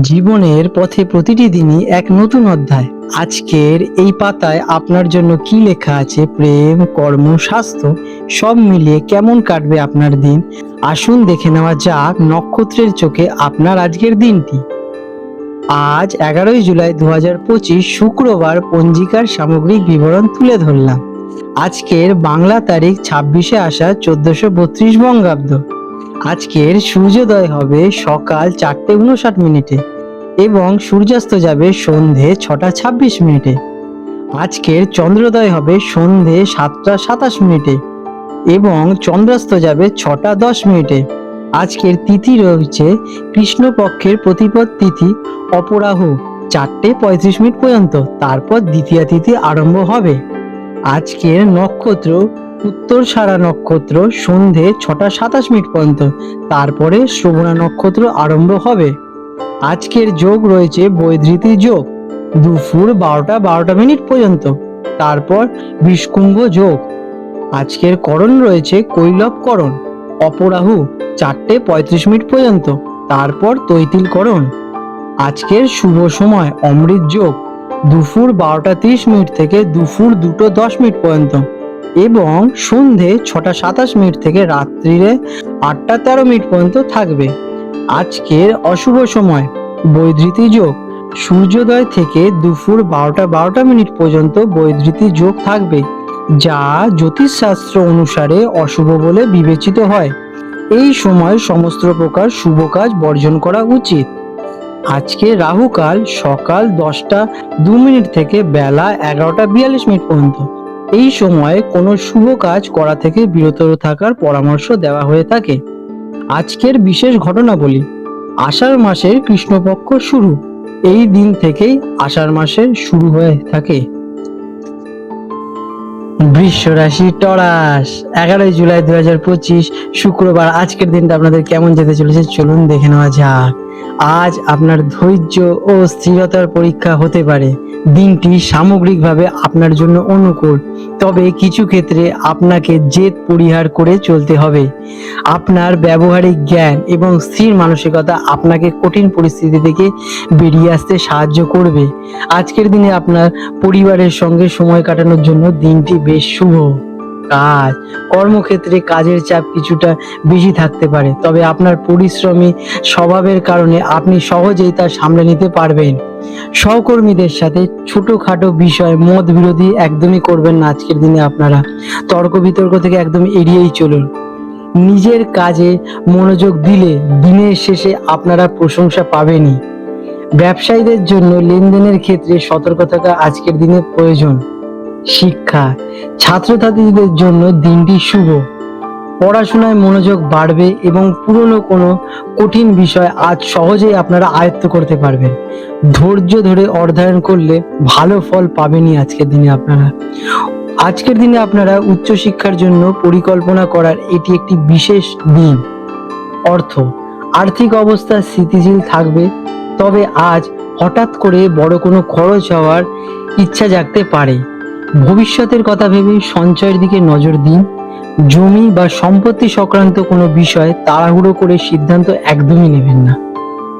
জীবনের পথে প্রতিটি দিনই এক নতুন অধ্যায়। আজকের এই পাতায় আপনার জন্য কি লেখা আছে? প্রেম, কর্ম, স্বাস্থ্য, সব মিলিয়ে কেমন কাটবে আপনার দিন? আসুন দেখে নেওয়া যাক নক্ষত্রের চোখে আপনার আজকের দিনটি। আজ এগারোই জুলাই দু হাজার পঁচিশ, শুক্রবার পঞ্জিকার সামগ্রিক বিবরণ তুলে ধরলাম। আজকের বাংলা তারিখ ছাব্বিশে আসা চোদ্দশো বত্রিশ বঙ্গাব্দ। আজকের সূর্যোদয় হবে সকাল চারটে উনষাট মিনিটে এবং সূর্যাস্ত যাবে সন্ধে ছটা ছাব্বিশ মিনিটে। আজকের চন্দ্রোদয় হবে সন্ধে সাতটা সাতাশ মিনিটে এবং চন্দ্রাস্ত যাবে ছটা দশ মিনিটে। আজকের তিথি রয়েছে কৃষ্ণপক্ষের প্রতিপদ তিথি অপরাহ চারটে পঁয়ত্রিশ মিনিট পর্যন্ত, তারপর দ্বিতীয় তিথি আরম্ভ হবে। আজকের নক্ষত্র উত্তর সারা নক্ষত্র সন্ধে ছটা সাতাশ মিনিট পর্যন্ত। তারপরে শ্রবণা নক্ষত্র আরম্ভ হবে। আজকের যোগ রয়েছে বৈধৃতি যোগ। দুপুর বারোটা বারোটা মিনিট পর্যন্ত। তারপর বিষকুম্ভ যোগ। আজকের করণ রয়েছে কৈলব করণ। অপরাহু চারটে পঁয়ত্রিশ মিনিট পর্যন্ত। তারপর তৈতিল করণ। আজকের শুভ সময় অমৃত যোগ। দুপুর বারোটা তিরিশ মিনিট থেকে দুপুর দুটো দশ মিনিট পর্যন্ত। এবং সন্ধে ছটা সাতাশ মিনিট থেকে রাত্রিরে আটটা তেরো মিনিট পর্যন্ত থাকবে। আজকের অশুভ সময়। বৈধৃতি যোগ। সূর্যোদয় থেকে দুপুর বারোটা বারোটা মিনিট পর্যন্ত বৈধৃতি যোগ থাকবে, যা জ্যোতিষশাস্ত্র অনুসারে অশুভ বলে বিবেচিত হয়। এই সময় সমস্ত প্রকার শুভ কাজ বর্জন করা উচিত। আজকে রাহুকাল সকাল দশটা দু মিনিট থেকে বেলা এগারোটা বিয়াল্লিশ মিনিট পর্যন্ত। এই সময়ে কোনো শুভ কাজ করা থেকে বিরত থাকার পরামর্শ দেওয়া হয়ে থাকে। আজকের বিশেষ ঘটনা বলি আষাঢ় মাসের কৃষ্ণপক্ষ শুরু। এই দিন থেকেই আষাঢ় মাসের শুরু হয়ে থাকে। বৃষ রাশি টরাস, এগারোই জুলাই দু হাজার পঁচিশ শুক্রবার। আজকের দিনটা আপনাদের কেমন যেতে চলেছে? চলুন দেখে নেওয়া যাক। আজ আপনার ধৈর্য ও স্থিরতার পরীক্ষা হতে পারে। দিনটি সামগ্রিকভাবে আপনার জন্য অনুকূল, তবে কিছু ক্ষেত্রে আপনাকে জেদ পরিহার করে চলতে হবে। আপনার ব্যবহারিক জ্ঞান এবং স্থির মানসিকতা আপনাকে কঠিন পরিস্থিতি থেকে বেরিয়ে আসতে সাহায্য করবে। আজকের দিনে আপনার পরিবারের সঙ্গে সময় কাটানোর জন্য দিনটি বেশ শুভ। কাজ, কর্মক্ষেত্রে কাজের চাপ কিছুটা বেশি থাকতে পারে। তবে আপনার পরিশ্রমী স্বভাবের কারণে আপনি সহজেই তা সামলে নিতে পারবেন। সহকর্মীদের সাথে ছোটখাটো বিষয়, মত বিরোধী একদমই করবেন না আজকের দিনে আপনারা। তর্ক বিতর্ক থেকে একদম এড়িয়েই চলুন। নিজের কাজে মনোযোগ দিলে দিনের শেষে আপনারা প্রশংসা পাবেনই। ব্যবসায়ীদের জন্য লেনদেনের ক্ষেত্রে সতর্ক থাকা আজকের দিনে প্রয়োজন। শিক্ষা, ছাত্রছাত্রীদের জন্য দিনটি শুভ। পড়াশোনায় মনোযোগ বাড়বে এবং পুরনো কোনো কঠিন বিষয় আজ সহজেই আপনারা আয়ত্ত করতে পারবেন। ধৈর্য ধরে অধ্যয়ন করলে ভালো ফল পাবেনই আজকের দিনে আপনারা। আজকের দিনে আপনারা উচ্চশিক্ষার জন্য পরিকল্পনা করার এটি একটি বিশেষ দিন। অর্থ, আর্থিক অবস্থা স্থিতিশীল থাকবে, তবে আজ হঠাৎ করে বড় কোনো খরচ হওয়ার ইচ্ছা জাগতে পারে। ভবিষ্যতের কথা ভেবে সঞ্চয়ের দিকে নজর দিন। জমি বা সম্পত্তি সংক্রান্ত কোনো বিষয়ে তাড়াহুড়ো করে সিদ্ধান্ত একদমই নেবেন না।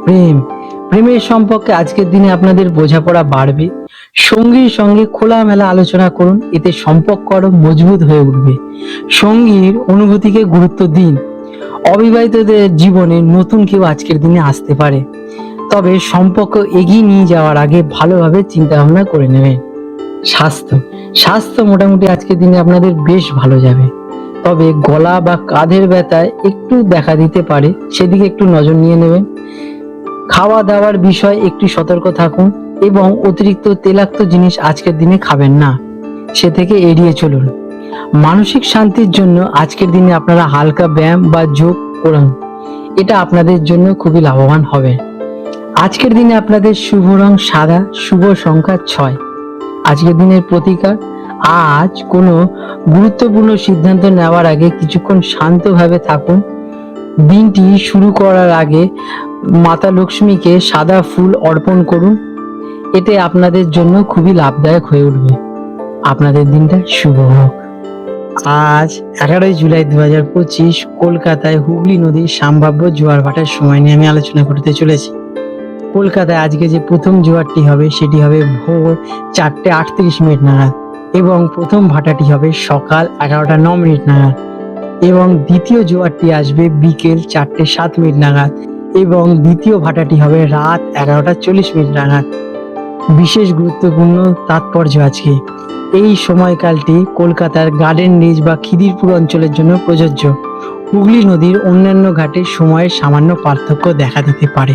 প্রেম, প্রেমের সম্পর্কে আজকের দিনে আপনাদের বোঝাপড়া বাড়বে। সঙ্গীর সঙ্গে খোলামেলা আলোচনা করুন, এতে সম্পর্ক আরও মজবুত হয়ে উঠবে। সঙ্গীর অনুভূতিকে গুরুত্ব দিন। অবিবাহিতদের জীবনে নতুন কেউ আজকের দিনে আসতে পারে। তবে সম্পর্ক এগিয়ে নিয়ে যাওয়ার আগে ভালোভাবে চিন্তা ভাবনা করে নেবেন। স্বাস্থ্য। স্বাস্থ্য মোটামুটি আজকের দিনে আপনাদের বেশ ভালো যাবে। তবে গলা বা কাঁধের ব্যথায় একটু দেখা দিতে পারে, সেদিকে একটু নজর নিয়ে নেবেন। খাওয়া দাওয়ার বিষয়ে একটু সতর্ক থাকুন এবং অতিরিক্ত তেলাক্ত জিনিস আজকের দিনে খাবেন না। সে থেকে এড়িয়ে চলুন। মানসিক শান্তির জন্য আজকের দিনে আপনারা হালকা ব্যায়াম বা যোগ করুন। এটা আপনাদের জন্য খুবই লাভবান হবে। আজকের দিনে আপনাদের শুভ রং সাদা, শুভ সংখ্যা ছয়। আজকের দিনের প্রতিকার। আজ কোনো গুরুত্বপূর্ণ সিদ্ধান্ত নেওয়ার আগে কিছুক্ষণ শান্তভাবে থাকুন। দিনটি শুরু করার আগে মাতা লক্ষ্মীকে সাদা ফুল অর্পণ করুন। এতে আপনাদের জন্য খুবই লাভদায়ক হয়ে উঠবে। আপনাদের দিনটা শুভ হোক। আজ এগারোই জুলাই দু হাজার পঁচিশ কলকাতায় হুগলি নদীর সম্ভাব্য জোয়ার ভাটার সময় নিয়ে আমি আলোচনা করতে চলেছি। কলকাতায় আজকে যে প্রথম জোয়ারটি হবে, সেটি হবে ভোর চারটে আটত্রিশ মিনিট নাগাদ এবং প্রথম ভাটাটি হবে সকাল এগারোটা ন মিনিট নাগাদ এবং দ্বিতীয় জোয়ারটি আসবে বিকেল চারটে সাত মিনিট নাগাদ এবং দ্বিতীয় ভাটাটি হবে রাত এগারোটা চল্লিশ মিনিট নাগাদ। বিশেষ গুরুত্বপূর্ণ তাৎপর্য আজকে, এই সময়কালটি কলকাতার গার্ডেন রিজ বা খিদিরপুর অঞ্চলের জন্য প্রযোজ্য। হুগলি নদীর অন্যান্য ঘাটের সময়ের সামান্য পার্থক্য দেখা দিতে পারে।